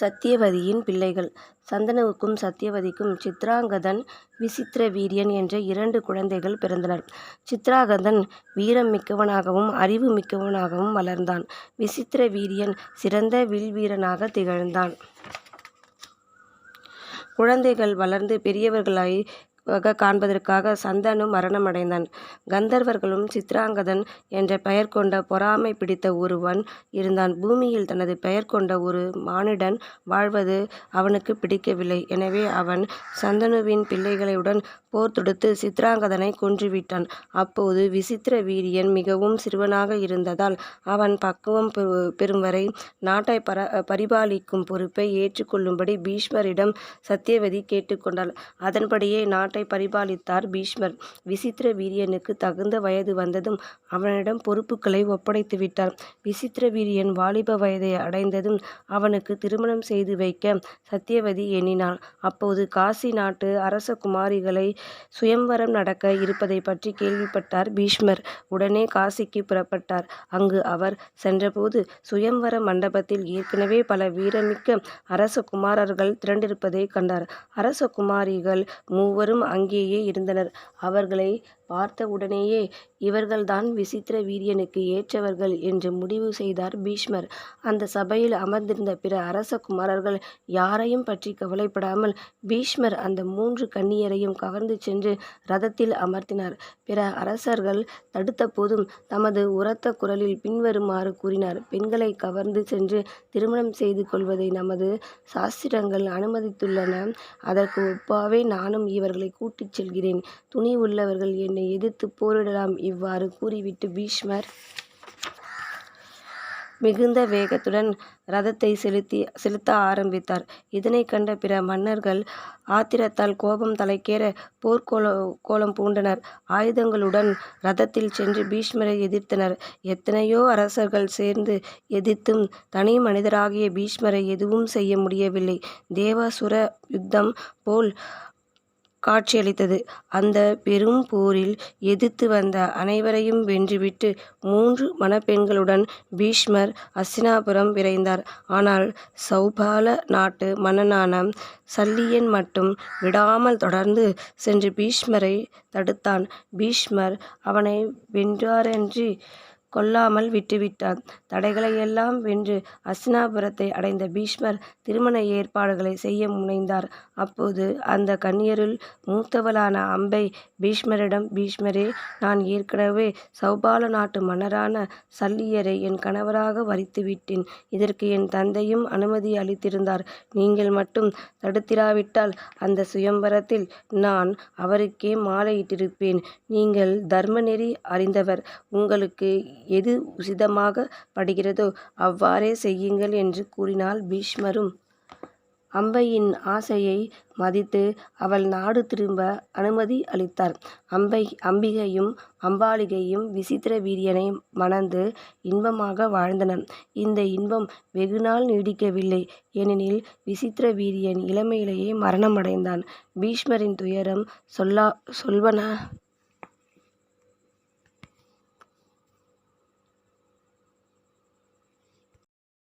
சத்யவதியின் பிள்ளைகள் சந்தனுவுக்கும் சத்யவதிக்கும் சித்திராங்கதன் விசித்திரவீரியன் என்ற இரண்டு குழந்தைகள் பிறந்தனர். சித்ராங்கதன் வீரம் மிக்கவனாகவும் அறிவு மிக்கவனாகவும் வளர்ந்தான். விசித்திர வீரியன் சிறந்த வில்வீரனாக திகழ்ந்தான். குழந்தைகள் வளர்ந்து பெரியவர்களாகக் காண்பதற்காக சந்தனு மரணமடைந்தான். கந்தர்வர்களும் சித்திராங்கதன் என்ற பெயர் கொண்ட பொறாமை பிடித்த ஒருவன் இருந்தான். பூமியில் தனது பெயர் கொண்ட ஒரு மானிடன் வாழ்வது அவனுக்கு பிடிக்கவில்லை. எனவே அவன் சந்தனுவின் பிள்ளைகளுடன் போர் தொடுத்து சித்ராங்கதனை கொன்றுவிட்டான். அப்போது விசித்திர வீரியன் மிகவும் சிறுவனாக இருந்ததால் அவன் பக்குவம் பெறும் வரை நாட்டை பர பரிபாலிக்கும் பொறுப்பை ஏற்றுக்கொள்ளும்படி பீஷ்மரிடம் சத்யவதி கேட்டுக்கொண்டாள் அதன்படியே நாட்டை நாட்டை பரிபாலித்தார் பீஷ்மர். விசித்திரவீரியனுக்குத் தகுந்த வயது வந்ததும் அவனிடம் பொறுப்புகளை ஒப்படைத்துவிட்டார். விசித்திரவீரியன் வாலிப வயதை அடைந்ததும் அவனுக்கு திருமணம் செய்து வைக்க சத்யவதி எண்ணினாள். அப்போது காசி நாட்டு அரசகுமாரிகளின் சுயம்வரம் நடக்க இருப்பதைப் பற்றி கேள்விப்பட்டார் பீஷ்மர். உடனே காசிக்கு புறப்பட்டார். அங்கு அவர் சென்றபோது சுயம்வர மண்டபத்தில் ஏற்கனவே பல வீரமிக்க அரசகுமாரர்கள் திரண்டிருப்பதைக் கண்டார். அரசகுமாரிகள் மூவரும் அங்கேயே இருந்தனர். அவர்களைப் பார்த்தவுடனேயே இவர்கள்தான் விசித்திர வீரியனுக்கு ஏற்றவர்கள் என்று முடிவு செய்தார் பீஷ்மர். அந்தச் சபையில் அமர்ந்திருந்த பிற அரசகுமாரர்கள் யாரையும் பற்றி கவலைப்படாமல் பீஷ்மர் அந்த மூன்று கன்னியரையும் கவர்ந்து சென்று ரதத்தில் அமர்த்தினார். பிற அரசர்கள் தடுத்தபோதும் தமது உரத்த குரலில் பின்வருமாறு கூறினார். பெண்களைக் கவர்ந்து சென்று திருமணம் செய்து கொள்வதை நமது சாஸ்திரங்கள் அனுமதித்துள்ளன. அதற்கு ஒப்பாகவே நானும் இவர்களை கூட்டிச் செல்கிறேன். துணி உள்ளவர்கள் என்னை எதிர்த்து போரிடலாம். இவ்வாறு கூறிவிட்டு பீஷ்மர் மிகுந்த வேகத்துடன் ரதத்தை செலுத்தி செலுத்த ஆரம்பித்தார். இதனை கண்ட பிற மன்னர்கள் ஆத்திரத்தால் கோபம் தலைக்கேற போர்க்கோலம் பூண்டனர். ஆயுதங்களுடன் ரதத்தில் சென்று பீஷ்மரை எதிர்த்தனர். எத்தனையோ அரசர்கள் சேர்ந்து எதிர்த்தும் தனி மனிதராகிய பீஷ்மரை எதுவும் செய்ய முடியவில்லை. தேவாசுர யுத்தம் போல் காட்சியளித்தது. அந்த பெரும் போரில் எதிர்த்து வந்த அனைவரையும் வென்றுவிட்டு மூன்று மணப்பெண்களுடன் பீஷ்மர் அஸ்தினாபுரம் விரைந்தார். ஆனால் சௌபால நாட்டு மன்னனான சல்லியன் மட்டும் விடாமல் தொடர்ந்து சென்று பீஷ்மரை தடுத்தான். பீஷ்மர் அவனை வென்றாரன்றி கொல்லாமல் விட்டுவிட்டார். தடைகளையெல்லாம் வென்று அஸ்தினாபுரத்தை அடைந்த பீஷ்மர் திருமண ஏற்பாடுகளை செய்ய முனைந்தார். அப்போது அந்த கன்னியருள் மூத்தவளான அம்பை பீஷ்மரிடம் பீஷ்மரே நான் ஏற்கனவே சௌபால நாட்டு மன்னரான சல்லியரை என் கணவராக வரித்துவிட்டேன். இதற்கு என் தந்தையும் அனுமதி அளித்திருந்தார். நீங்கள் மட்டும் தடுத்திராவிட்டால் அந்த சுயம்பரத்தில் நான் அவருக்கே மாலையிட்டிருப்பேன். நீங்கள் தர்மநெறி அறிந்தவர். உங்களுக்கு எது உசிதமாக படுகிறதோ அவ்வாறே செய்யுங்கள் என்று கூறினாள் பீஷ்மரும் அம்பையின் ஆசையை மதித்து அவள் நாடு திரும்ப அனுமதி அளித்தார். அம்பை அம்பிகையும் அம்பாலிகையும் விசித்திரவீரியனை மணந்து இன்பமாக வாழ்ந்தனர். இந்த இன்பம் வெகுநாள் நீடிக்கவில்லை. ஏனெனில் விசித்திர வீரியன் இளமையிலேயே மரணமடைந்தான். பீஷ்மரின் துயரம் சொல்லா சொல்வன